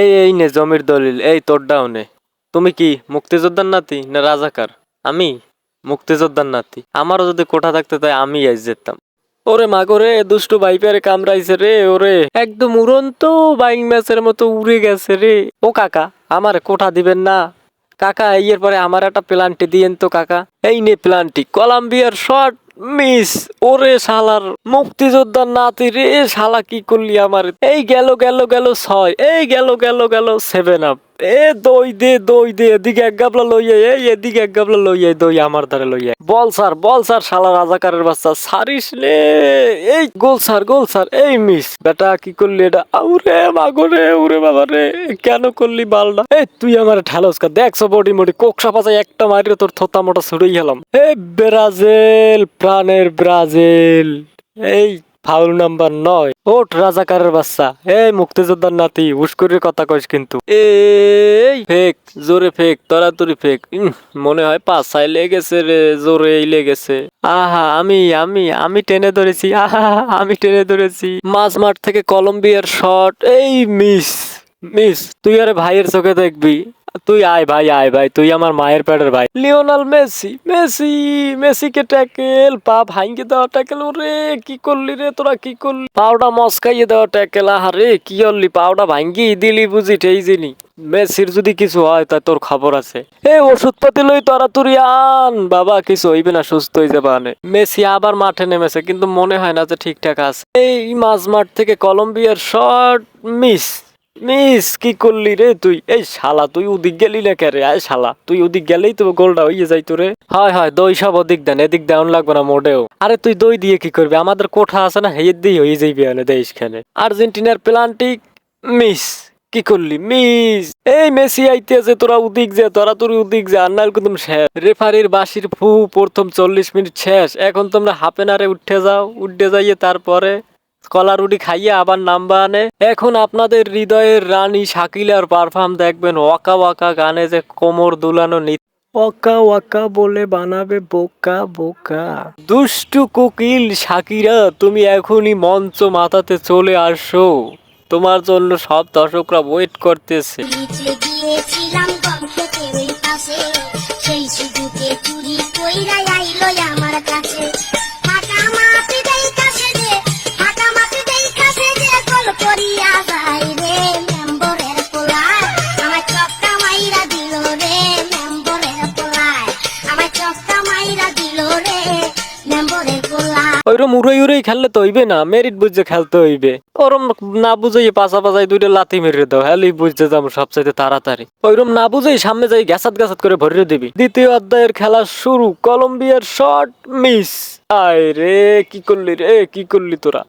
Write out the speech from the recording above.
এই এই নে জমির দলিল, এই তোর ডাউনে তুমি কি, মুক্তিযোদ্ধার নাতি না রাজাকার? আমি মুক্তিযোদ্ধার নাতি। আমারও যদি কোঠা থাকতে তাই আমি আজ যেতাম। ওরে মাগো রে, দুষ্টু বাইপারে কামড়াইছে রে, ওরে। একদম উড়ন্ত বাইং ম্যাচের মতো উড়ে গেছে রে। ও কাকা, আমার কোঠা দিবেন না। কাকা এর পরে আমার একটা প্লান্টি দিয়েন তো কাকা। এই নে প্লান্টি, কলাম্বিয়ার শট। মিস, ওরে শালার মুক্তিযোদ্ধার নাতি রে শালা কি করলি আমার? এই গেল গেল গেল ছয়, এই গেল গেল গেল সেভেন আপ এ দই দে দই দে, এদিকে এক গাবলা এই এদিকে এক গাবলা দই আমার বল বল রাজাকারের বাচ্চা, সারিস এই গোল গোল এই মিস। বেটা, কি করলি এটা? আউরে উরে কেন করলি এই তুই আমার ঠেলস দেখছ বডি মডি, কোকসা একটা মারিয়ে তোর থোতা মোটা ছুড়েই গেলাম এ, ব্রাজিল, প্রাণের ব্রাজিল। এই ফাউল নাম্বার নয়। ওট রাজাকারের বাচ্চা। এই মুক্তিযোদ্ধার নাতি উস্কুরির কথা কইস কিন্তু। এই ফেক জোরে ফেক তরাতরি ফেক। মনে হয় পাছায় লেগেছে রে জোরে লেগেছে। আহা আমি আমি আমি টেনে ধরেছি। আহা আমি টেনে ধরেছি। মাঝ মাঠ থেকে কলম্বিয়ার শট। এই মিস মিস তুই আরে ভাইয়ের চোখে দেখবি। তুই আয় ভাই আয় ভাই, তুই আমার মায়ের পেটের ভাই। লিওনাল মেসি মেসি, মেসিকে ট্যাকেল, পা ভাঙ্গি দেওয়া ট্যাকেল, ওরে, কি করলি রে তোরা, কি করলি? পাউডা মস্কাইয়ে দেওয়া ট্যাকেল, আহারে, কি করলি? পাউডা ভাঙ্গি দিলি বুঝি ঠেই জিনি। মেসির যদি কিছু হয়, তা তোর খবর আছে। এ ওষুধ পাতি লই তোরা তুই আন। বাবা, কিছু হইবে না, সুস্থ হয়ে যাবে আনে। মেসি আবার মাঠে নেমেছে, কিন্তু মনে হয় না যে ঠিকঠাক আছে। এই মাঝ মাঠ থেকে কলম্বিয়ার শট মিস। মিস, কি করলি রে তুই? এই শালা, তুই ওদিক গেলি না কে রে আয় শালা, তুই ওদিক গেলেই তো গোলটা হইয়ে যাইতো রে। হয় হয়, দই সব ওদিক দেন, এদিক দেওয়ান লাগবে না মোটেও। আরে তুই দই দিয়ে কি করবি? আমাদের কোঠা আছে না হেয়ের দিয়ে হয়ে যাইবি দেশখানে। আর্জেন্টিনার প্লান্টিক, মিস, কি করলি? মিস, এই মেসি আইতেছে তোরা উদিক যা, তোরা তোর উদিক যা আন্নার কুদুম শেষ। রেফারির বাসির ফু প্রথম চল্লিশ মিনিট শেষ, এখন তোমরা হাফ এন আরে উঠে যাও, উঠে যাইয়ে তারপরে কলা রুটি খাইয়ে আবার নাম্বা আনে। এখন আপনাদের হৃদয়ের রানী শাকিলার পারফর্ম দেখবেন ওয়াকা ওয়াকা গানে যে কোমর দুলানো নৃত্য ওয়াকা ওয়াকা বলে বানাবে বোকা বোকা। দুষ্টু কোকিল শাকিরা তুমি এখনই মঞ্চ মাথাতে চলে আসো। তোমার জন্য সব দর্শকরা ওয়েট করতেছে। সেই সুযোগে চুরি কইরা আইলো আমার কাছে। ওইরম উড়াই উড়াই খেললে তো হইবে না মেরিট বুঝে খেলতে হইবে। ওরম না বুঝাই পাশা পাশাই দুইটা লাথি মেরে দাও হ্যালি বুঝতে যাব সবচাইতে তাড়াতাড়ি। ওইরম না বুঝেই সামনে যাই গ্যাসাত গ্যাসাত করে ভরিয়ে দিবি। দ্বিতীয় অধ্যায়ের খেলা শুরু, কলম্বিয়ার শর্ট মিস। আয় রে, কি করলি রে, কি করলি তোরা?